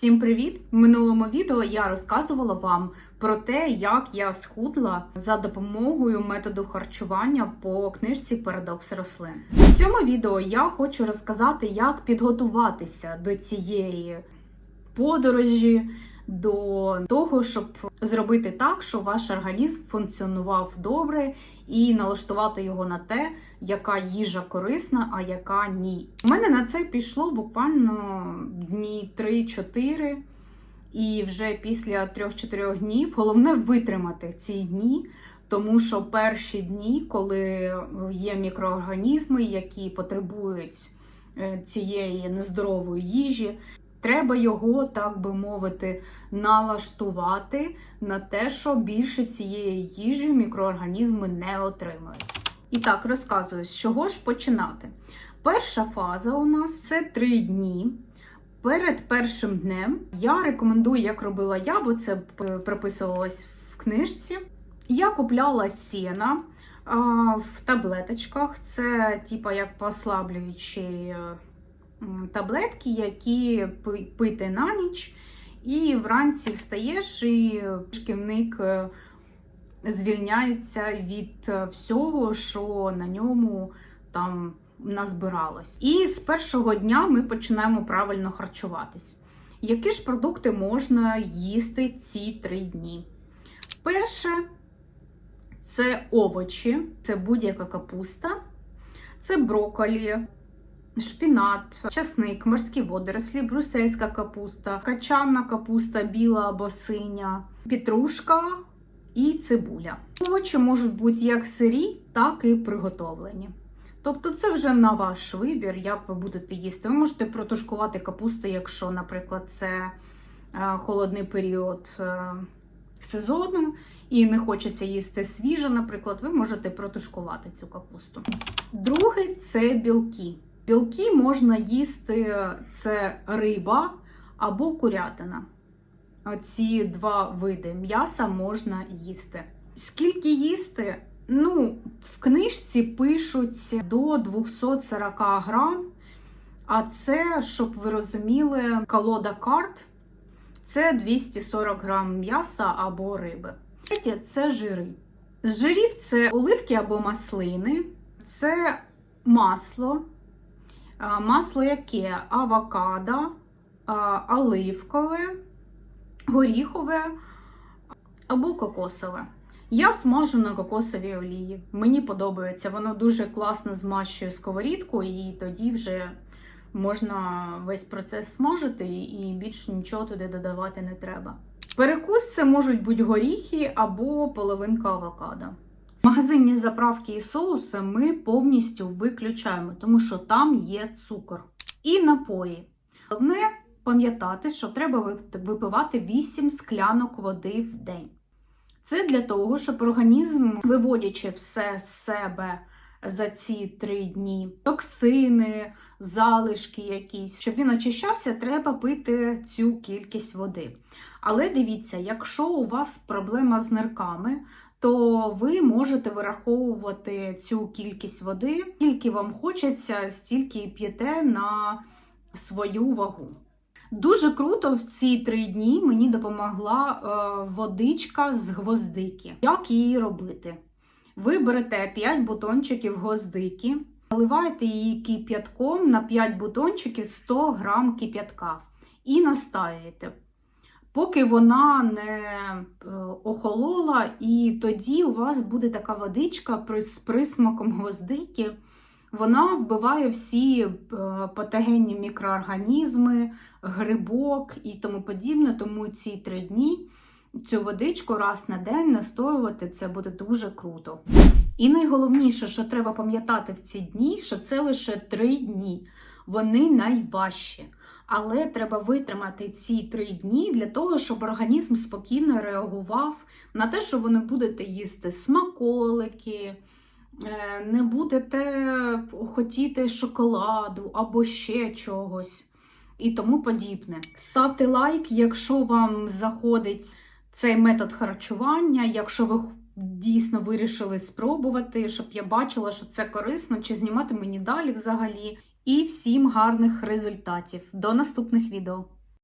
Всім привіт! В минулому відео я розказувала вам про те, як я схудла за допомогою методу харчування по книжці Парадокс рослин. В цьому відео я хочу розказати, як підготуватися до цієї подорожі, до того, щоб зробити так, щоб ваш організм функціонував добре і налаштувати його на те, яка їжа корисна, а яка ні. У мене на це пішло буквально дні 3-4. І вже після 3-4 днів головне витримати ці дні, тому що перші дні, коли є мікроорганізми, які потребують е, цієї нездорової їжі, треба його, так би мовити, налаштувати на те, що більше цієї їжі мікроорганізми не отримають. І так, розказую, з чого ж починати. Перша фаза у нас це 3 дні. Перед першим днем я рекомендую, як робила я, бо це прописувалось в книжці. Я купляла сіна в таблеточках. Це, типа, як послаблюючі е, таблетки, які пити на ніч. І вранці встаєш, і шківник е, звільняється від е, всього, що на ньому там назбиралось. І з першого дня ми починаємо правильно харчуватись. Які ж продукти можна їсти ці три дні? Перше, це овочі, це будь-яка капуста, це брокколі, шпінат, часник, морські водорослі, брюссельська капуста, качанна капуста, біла або синя, петрушка і цибуля. Овочі можуть бути як сирі, так і приготовлені. Тобто це вже на ваш вибір, як ви будете їсти. Ви можете протушкувати капусту, якщо, наприклад, це е, холодний період е, сезону і не хочеться їсти свіже, наприклад, ви можете протушкувати цю капусту. Друге це білки. Білки можна їсти це риба або курятина. Ці два види м'яса можна їсти. Скільки їсти? Ну, в книжці пишуть до 240 грам. А це, щоб ви розуміли, колода карт це 240 грам м'яса або риби. Третє це жири. З жирів це оливки або маслини, це масло. Масло яке? Авокадо, оливкове, горіхове або кокосове. Я смажу на кокосовій олії. Мені подобається, воно дуже класно змащує сковорідку, і тоді вже можна весь процес смажити, і більш нічого туди додавати не треба. Перекус це можуть бути горіхи або половинка авокадо. Магазинні заправки і соуси ми повністю виключаємо, тому що там є цукор. І напої. Головне пам'ятати, що треба випивати 8 склянок води в день. Це для того, щоб організм, виводячи все з себе за ці три дні, токсини, залишки якісь, щоб він очищався, треба пити цю кількість води. Але дивіться, якщо у вас проблема з нирками, то ви можете вираховувати цю кількість води, скільки вам хочеться, стільки і п'єте на свою вагу. Дуже круто в ці три дні мені допомогла е, водичка з гвоздики. Як її робити? Ви берете 5 бутончиків гвоздики, наливаєте її кип'ятком на 5 бутончиків 100 грам кип'ятка і настаюєте. Поки вона не е, охолола, і тоді у вас буде така водичка з присмаком гвоздики. Вона вбиває всі е, патогенні мікроорганізми, грибок і тому подібне. Тому ці три дні цю водичку раз на день настоювати це буде дуже круто. І найголовніше, що треба пам'ятати в ці дні, що це лише три дні. Вони найважчі. Але треба витримати ці три дні для того, щоб організм спокійно реагував на те, що ви не будете їсти смаколики. Е, не будете хотіти шоколаду або ще чогось і тому подібне. Ставте лайк, якщо вам заходить цей метод харчування, якщо ви дійсно вирішили спробувати, щоб я бачила, що це корисно, чи знімати мені далі взагалі. І всім гарних результатів. До наступних відео!